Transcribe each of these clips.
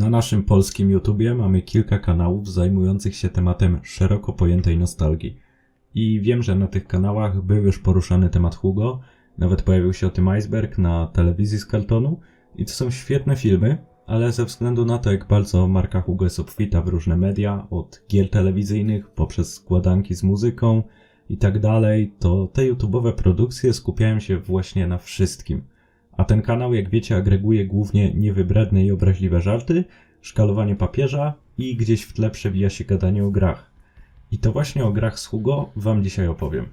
Na naszym polskim YouTubie mamy kilka kanałów zajmujących się tematem szeroko pojętej nostalgii. I wiem, że na tych kanałach był już poruszany temat Hugo, nawet pojawił się o tym iceberg na telewizji z i to są świetne filmy, ale ze względu na to, jak bardzo marka Hugo jest obfita w różne media, od gier telewizyjnych poprzez składanki z muzyką i tak dalej, to te YouTube'owe produkcje skupiają się właśnie na wszystkim. A ten kanał, jak wiecie, agreguje głównie niewybredne i obraźliwe żarty, szkalowanie papieża i gdzieś w tle przewija się gadanie o grach. I to właśnie o grach z Hugo wam dzisiaj opowiem.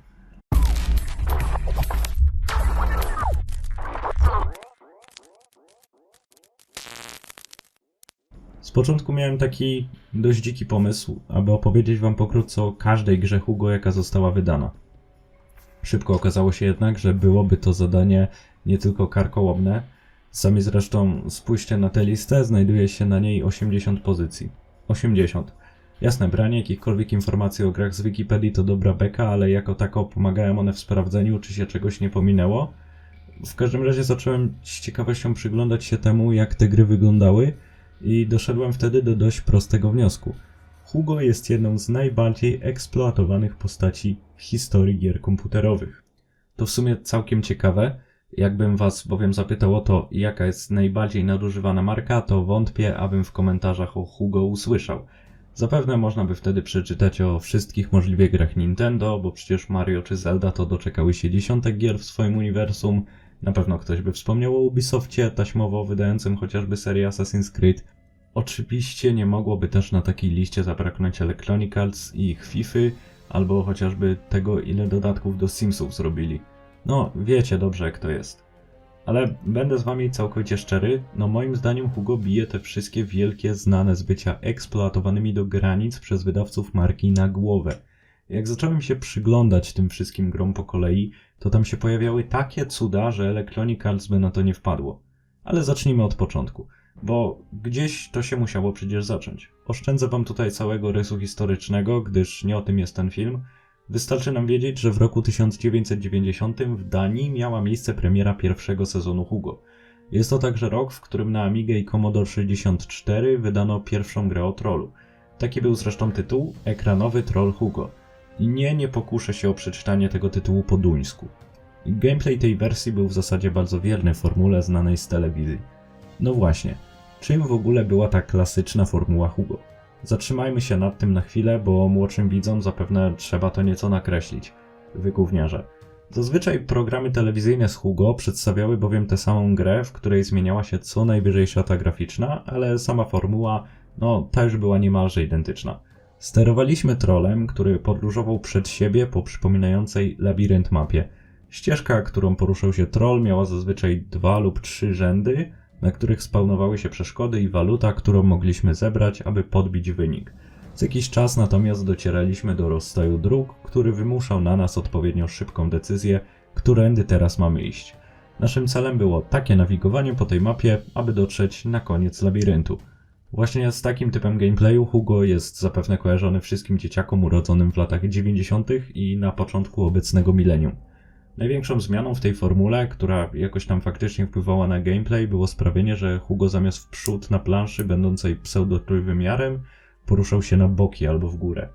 Z początku miałem taki dość dziki pomysł, aby opowiedzieć wam pokrótce o każdej grze Hugo, jaka została wydana. Szybko okazało się jednak, że byłoby to zadanie nie tylko karkołomne. Sami zresztą spójrzcie na tę listę, znajduje się na niej 80 pozycji. 80. Jasne, branie jakichkolwiek informacji o grach z Wikipedii to dobra beka, ale jako tako pomagają one w sprawdzeniu, czy się czegoś nie pominęło. W każdym razie zacząłem z ciekawością przyglądać się temu, jak te gry wyglądały i doszedłem wtedy do dość prostego wniosku. Hugo jest jedną z najbardziej eksploatowanych postaci historii gier komputerowych. To w sumie całkiem ciekawe. Jakbym was bowiem zapytał o to, jaka jest najbardziej nadużywana marka, to wątpię, abym w komentarzach o Hugo usłyszał. Zapewne można by wtedy przeczytać o wszystkich możliwych grach Nintendo, bo przecież Mario czy Zelda to doczekały się dziesiątek gier w swoim uniwersum. Na pewno ktoś by wspomniał o Ubisoftie, taśmowo wydającym chociażby serię Assassin's Creed. Oczywiście nie mogłoby też na takiej liście zabraknąć Electronic Arts i ich Fify, albo chociażby tego, ile dodatków do Simsów zrobili. No, wiecie dobrze jak to jest. Ale będę z wami całkowicie szczery, no moim zdaniem Hugo bije te wszystkie wielkie, znane z bycia eksploatowanymi do granic przez wydawców marki na głowę. Jak zacząłem się przyglądać tym wszystkim grom po kolei, to tam się pojawiały takie cuda, że Electronic Arts by na to nie wpadło. Ale zacznijmy od początku, bo gdzieś to się musiało przecież zacząć. Oszczędzę wam tutaj całego rysu historycznego, gdyż nie o tym jest ten film. Wystarczy nam wiedzieć, że w roku 1990 w Danii miała miejsce premiera pierwszego sezonu Hugo. Jest to także rok, w którym na Amigę i Commodore 64 wydano pierwszą grę o trollu. Taki był zresztą tytuł Ekranowy Troll Hugo. I nie, nie pokuszę się o przeczytanie tego tytułu po duńsku. Gameplay tej wersji był w zasadzie bardzo wierny formule znanej z telewizji. No właśnie, czym w ogóle była ta klasyczna formuła Hugo? Zatrzymajmy się nad tym na chwilę, bo młodszym widzom zapewne trzeba to nieco nakreślić. Wy gówniarze. Zazwyczaj programy telewizyjne z Hugo przedstawiały bowiem tę samą grę, w której zmieniała się co najwyżej szata graficzna, ale sama formuła, no, ta już była niemalże identyczna. Sterowaliśmy trolem, który podróżował przed siebie po przypominającej labirynt mapie. Ścieżka, którą poruszał się troll, miała zazwyczaj dwa lub trzy rzędy, na których spawnowały się przeszkody i waluta, którą mogliśmy zebrać, aby podbić wynik. Co jakiś czas natomiast docieraliśmy do rozstaju dróg, który wymuszał na nas odpowiednio szybką decyzję, którędy teraz mamy iść. Naszym celem było takie nawigowanie po tej mapie, aby dotrzeć na koniec labiryntu. Właśnie z takim typem gameplayu Hugo jest zapewne kojarzony wszystkim dzieciakom urodzonym w latach 90. i na początku obecnego milenium. Największą zmianą w tej formule, która jakoś tam faktycznie wpływała na gameplay, było sprawienie, że Hugo zamiast w przód na planszy będącej pseudo-trójwymiarem, poruszał się na boki albo w górę.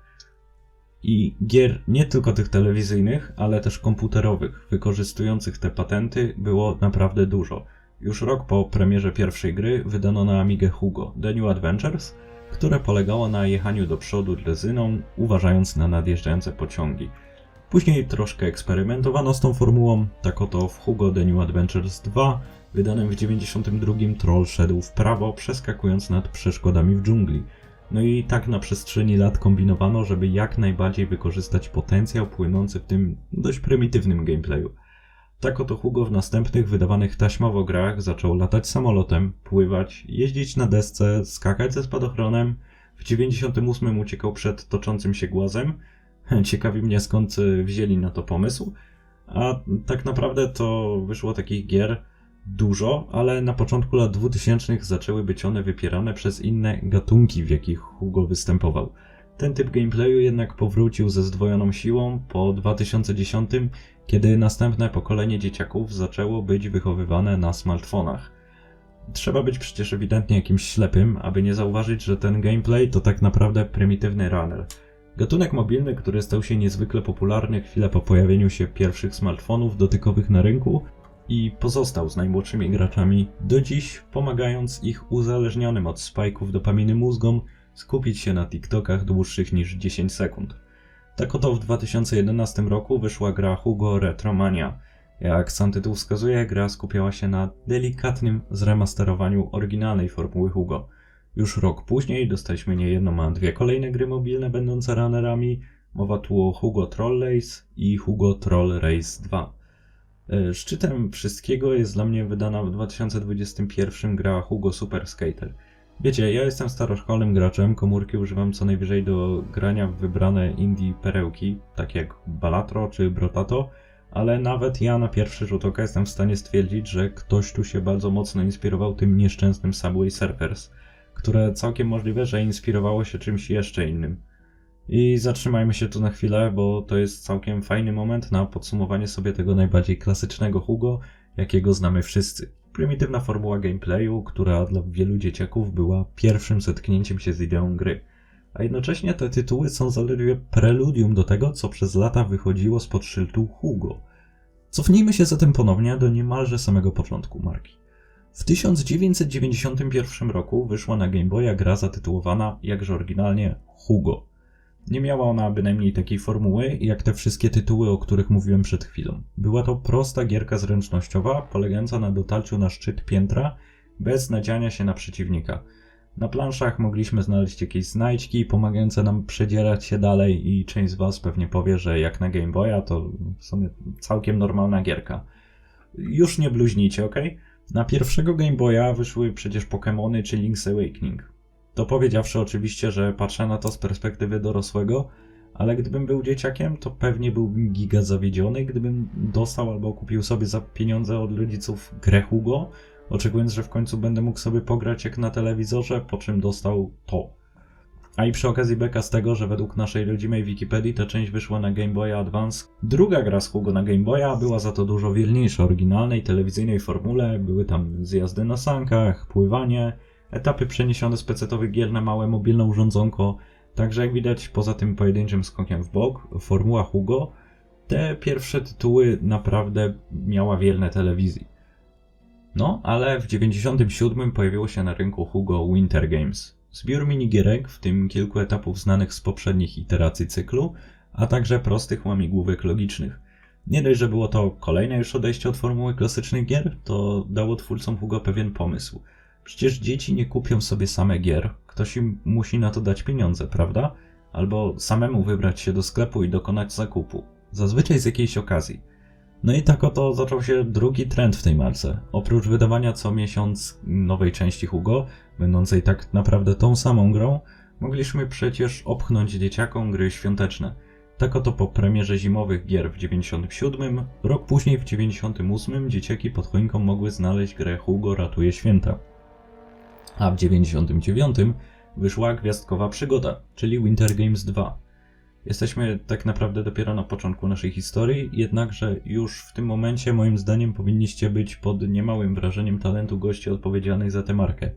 I gier nie tylko tych telewizyjnych, ale też komputerowych, wykorzystujących te patenty było naprawdę dużo. Już rok po premierze pierwszej gry wydano na Amigę Hugo The New Adventures, które polegało na jechaniu do przodu drezyną, uważając na nadjeżdżające pociągi. Później troszkę eksperymentowano z tą formułą, tak oto w Hugo The New Adventures 2, wydanym w 92 troll szedł w prawo, przeskakując nad przeszkodami w dżungli. No i tak na przestrzeni lat kombinowano, żeby jak najbardziej wykorzystać potencjał płynący w tym dość prymitywnym gameplayu. Tak oto Hugo w następnych wydawanych taśmowo grach zaczął latać samolotem, pływać, jeździć na desce, skakać ze spadochronem. W 98 uciekał przed toczącym się głazem. Ciekawi mnie skąd wzięli na to pomysł. A tak naprawdę to wyszło takich gier dużo, ale na początku lat 2000 zaczęły być one wypierane przez inne gatunki, w jakich Hugo występował. Ten typ gameplayu jednak powrócił ze zdwojoną siłą po 2010, kiedy następne pokolenie dzieciaków zaczęło być wychowywane na smartfonach. Trzeba być przecież ewidentnie jakimś ślepym, aby nie zauważyć, że ten gameplay to tak naprawdę prymitywny runner. Gatunek mobilny, który stał się niezwykle popularny chwilę po pojawieniu się pierwszych smartfonów dotykowych na rynku i pozostał z najmłodszymi graczami do dziś, pomagając ich uzależnionym od spajków dopaminy mózgom skupić się na TikTokach dłuższych niż 10 sekund. Tak oto w 2011 roku wyszła gra Hugo Retromania. Jak sam tytuł wskazuje, gra skupiała się na delikatnym zremasterowaniu oryginalnej formuły Hugo. Już rok później dostaliśmy nie jedną, a dwie kolejne gry mobilne będące runnerami. Mowa tu o Hugo Troll Race i Hugo Troll Race 2. E, Szczytem wszystkiego jest dla mnie wydana w 2021 gra Hugo Super Skater. Wiecie, ja jestem staroszkolnym graczem, komórki używam co najwyżej do grania w wybrane indie perełki, takie jak Balatro czy Brotato, ale nawet ja na pierwszy rzut oka jestem w stanie stwierdzić, że ktoś tu się bardzo mocno inspirował tym nieszczęsnym Subway Surfers, które całkiem możliwe, że inspirowało się czymś jeszcze innym. I zatrzymajmy się tu na chwilę, bo to jest całkiem fajny moment na podsumowanie sobie tego najbardziej klasycznego Hugo, jakiego znamy wszyscy. Prymitywna formuła gameplayu, która dla wielu dzieciaków była pierwszym zetknięciem się z ideą gry. A jednocześnie te tytuły są zaledwie preludium do tego, co przez lata wychodziło spod szyldu Hugo. Cofnijmy się zatem ponownie do niemalże samego początku marki. W 1991 roku wyszła na Game Boya gra zatytułowana jakże oryginalnie Hugo. Nie miała ona bynajmniej takiej formuły, jak te wszystkie tytuły, o których mówiłem przed chwilą. Była to prosta gierka zręcznościowa, polegająca na dotarciu na szczyt piętra, bez nadziania się na przeciwnika. Na planszach mogliśmy znaleźć jakieś znajdźki pomagające nam przedzierać się dalej i część z was pewnie powie, że jak na Game Boya to w sumie całkiem normalna gierka. Już nie bluźnijcie, ok? Na pierwszego Game Boya wyszły przecież Pokémony czy Link's Awakening. To powiedziawszy oczywiście, że patrzę na to z perspektywy dorosłego, ale gdybym był dzieciakiem, to pewnie byłbym giga zawiedziony, gdybym dostał albo kupił sobie za pieniądze od rodziców grę Hugo, oczekując, że w końcu będę mógł sobie pograć jak na telewizorze, po czym dostał to. A i przy okazji beka z tego, że według naszej rodzimej Wikipedii ta część wyszła na Game Boy Advance. Druga gra z Hugo na Game Boya była za to dużo wierniejsza oryginalnej telewizyjnej formule. Były tam zjazdy na sankach, pływanie, etapy przeniesione z pecetowych gier na małe mobilne urządzonko. Także jak widać, poza tym pojedynczym skokiem w bok, formuła Hugo, te pierwsze tytuły naprawdę miała wielne telewizji. No, ale w 97 pojawiło się na rynku Hugo Winter Games. Zbiór minigierek, w tym kilku etapów znanych z poprzednich iteracji cyklu, a także prostych łamigłówek logicznych. Nie dość, że było to kolejne już odejście od formuły klasycznych gier, to dało twórcom Hugo pewien pomysł. Przecież dzieci nie kupią sobie same gier, ktoś im musi na to dać pieniądze, prawda? Albo samemu wybrać się do sklepu i dokonać zakupu. Zazwyczaj z jakiejś okazji. No i tak oto zaczął się drugi trend w tej marce. Oprócz wydawania co miesiąc nowej części Hugo, będącej tak naprawdę tą samą grą, mogliśmy przecież opchnąć dzieciakom gry świąteczne. Tak oto po premierze zimowych gier w 97, rok później w 98 dzieciaki pod choinką mogły znaleźć grę Hugo ratuje święta. A w 99 wyszła gwiazdkowa przygoda, czyli Winter Games 2. Jesteśmy tak naprawdę dopiero na początku naszej historii, jednakże już w tym momencie moim zdaniem powinniście być pod niemałym wrażeniem talentu gości odpowiedzialnych za tę markę.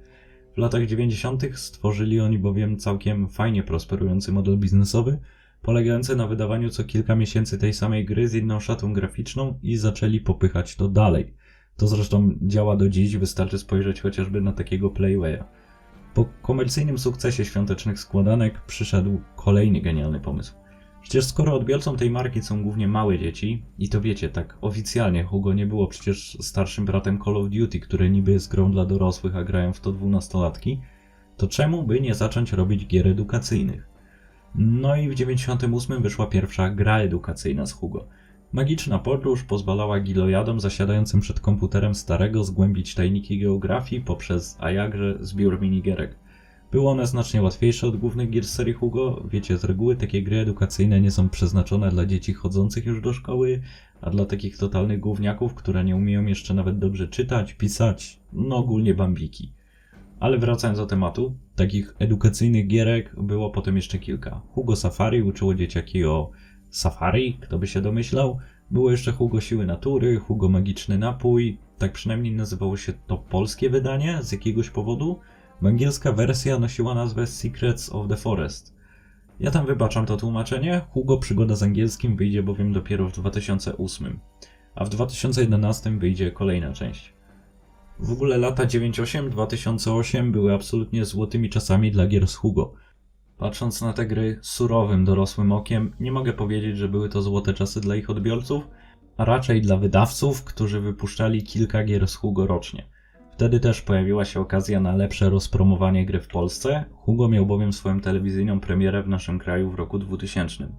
W latach 90. stworzyli oni bowiem całkiem fajnie prosperujący model biznesowy, polegający na wydawaniu co kilka miesięcy tej samej gry z inną szatą graficzną i zaczęli popychać to dalej. To zresztą działa do dziś, wystarczy spojrzeć chociażby na takiego Playwaya. Po komercyjnym sukcesie świątecznych składanek przyszedł kolejny genialny pomysł. Przecież skoro odbiorcą tej marki są głównie małe dzieci, i to wiecie, tak oficjalnie Hugo nie było przecież starszym bratem Call of Duty, który niby jest grą dla dorosłych, a grają w to dwunastolatki, to czemu by nie zacząć robić gier edukacyjnych? No i w 98 wyszła pierwsza gra edukacyjna z Hugo. Magiczna podróż pozwalała gilojadom zasiadającym przed komputerem starego zgłębić tajniki geografii poprzez, a jakże, zbiór minigierek. Były one znacznie łatwiejsze od głównych gier serii Hugo. Wiecie, z reguły takie gry edukacyjne nie są przeznaczone dla dzieci chodzących już do szkoły, a dla takich totalnych gówniaków, które nie umieją jeszcze nawet dobrze czytać, pisać, no ogólnie bambiki. Ale wracając do tematu, takich edukacyjnych gierek było potem jeszcze kilka. Hugo Safari uczyło dzieciaki o safari, kto by się domyślał. Było jeszcze Hugo Siły Natury, Hugo Magiczny Napój, tak przynajmniej nazywało się to polskie wydanie z jakiegoś powodu. Angielska wersja nosiła nazwę Secrets of the Forest. Ja tam wybaczam to tłumaczenie, Hugo Przygoda z angielskim wyjdzie bowiem dopiero w 2008, a w 2011 wyjdzie kolejna część. W ogóle lata 98-2008 były absolutnie złotymi czasami dla gier z Hugo. Patrząc na te gry surowym, dorosłym okiem, nie mogę powiedzieć, że były to złote czasy dla ich odbiorców, a raczej dla wydawców, którzy wypuszczali kilka gier z Hugo rocznie. Wtedy też pojawiła się okazja na lepsze rozpromowanie gry w Polsce. Hugo miał bowiem swoją telewizyjną premierę w naszym kraju w roku 2000.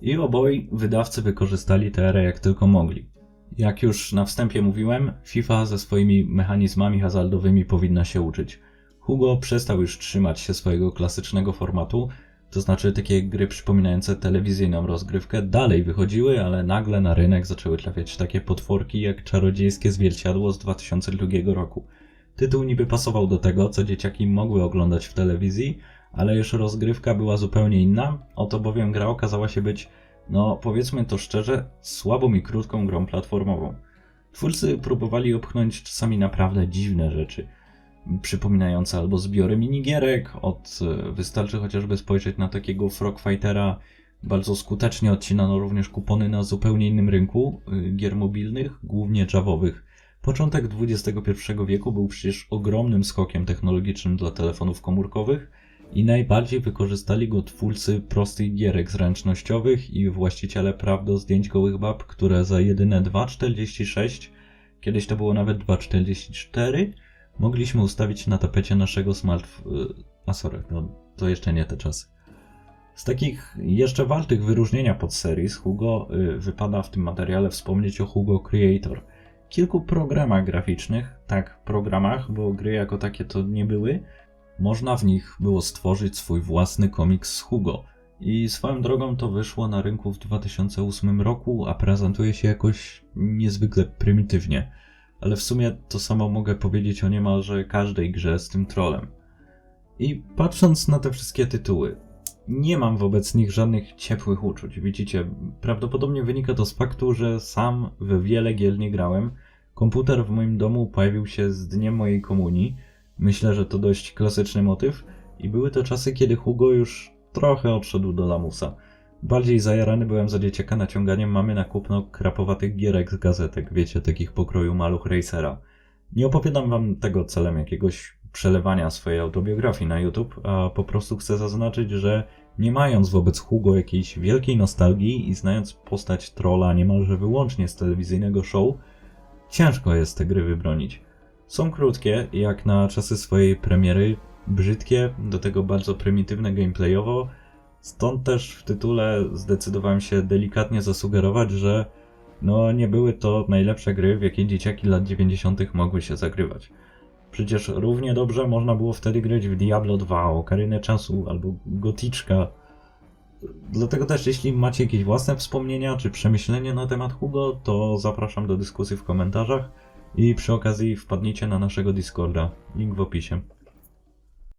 I oboj wydawcy wykorzystali tę erę jak tylko mogli. Jak już na wstępie mówiłem, FIFA ze swoimi mechanizmami hazardowymi powinna się uczyć. Hugo przestał już trzymać się swojego klasycznego formatu, to znaczy takie gry przypominające telewizyjną rozgrywkę dalej wychodziły, ale nagle na rynek zaczęły trafiać takie potworki jak Czarodziejskie Zwierciadło z 2002 roku. Tytuł niby pasował do tego, co dzieciaki mogły oglądać w telewizji, ale już rozgrywka była zupełnie inna, oto bowiem gra okazała się być, no powiedzmy to szczerze, słabą i krótką grą platformową. Twórcy próbowali obchnąć czasami naprawdę dziwne rzeczy przypominające albo zbiory minigierek, od e, wystarczy chociażby spojrzeć na takiego Frog Fightera. Bardzo skutecznie odcinano również kupony na zupełnie innym rynku y, gier mobilnych, głównie javowych. Początek XXI wieku był przecież ogromnym skokiem technologicznym dla telefonów komórkowych i najbardziej wykorzystali go twórcy prostych gierek zręcznościowych i właściciele praw do zdjęć gołych bab, które za jedyne 2,46, kiedyś to było nawet 2,44, mogliśmy ustawić na tapecie naszego smart... A sorry, no to jeszcze nie te czasy. Z takich jeszcze wartych wyróżnienia podserii z Hugo y, wypada w tym materiale wspomnieć o Hugo Creator. Kilku programach graficznych, tak programach, bo gry jako takie to nie były, można w nich było stworzyć swój własny komiks z Hugo. I swoją drogą to wyszło na rynku w 2008 roku, a prezentuje się jakoś niezwykle prymitywnie ale w sumie to samo mogę powiedzieć o niemalże każdej grze z tym trolem. I patrząc na te wszystkie tytuły, nie mam wobec nich żadnych ciepłych uczuć. Widzicie, prawdopodobnie wynika to z faktu, że sam we wiele gier nie grałem. Komputer w moim domu pojawił się z dniem mojej komunii. Myślę, że to dość klasyczny motyw i były to czasy, kiedy Hugo już trochę odszedł do lamusa. Bardziej zajarany byłem za dzieciaka naciąganiem mamy na kupno krapowatych gierek z gazetek, wiecie, takich pokroju maluch racera. Nie opowiadam wam tego celem jakiegoś przelewania swojej autobiografii na YouTube, a po prostu chcę zaznaczyć, że nie mając wobec Hugo jakiejś wielkiej nostalgii i znając postać trolla niemalże wyłącznie z telewizyjnego show, ciężko jest te gry wybronić. Są krótkie, jak na czasy swojej premiery, brzydkie, do tego bardzo prymitywne gameplayowo, Stąd też w tytule zdecydowałem się delikatnie zasugerować, że no nie były to najlepsze gry, w jakie dzieciaki lat 90. mogły się zagrywać. Przecież równie dobrze można było wtedy grać w Diablo 2, Okarynę Czasu albo Goticzka. Dlatego też jeśli macie jakieś własne wspomnienia czy przemyślenia na temat Hugo, to zapraszam do dyskusji w komentarzach i przy okazji wpadnijcie na naszego Discorda. Link w opisie.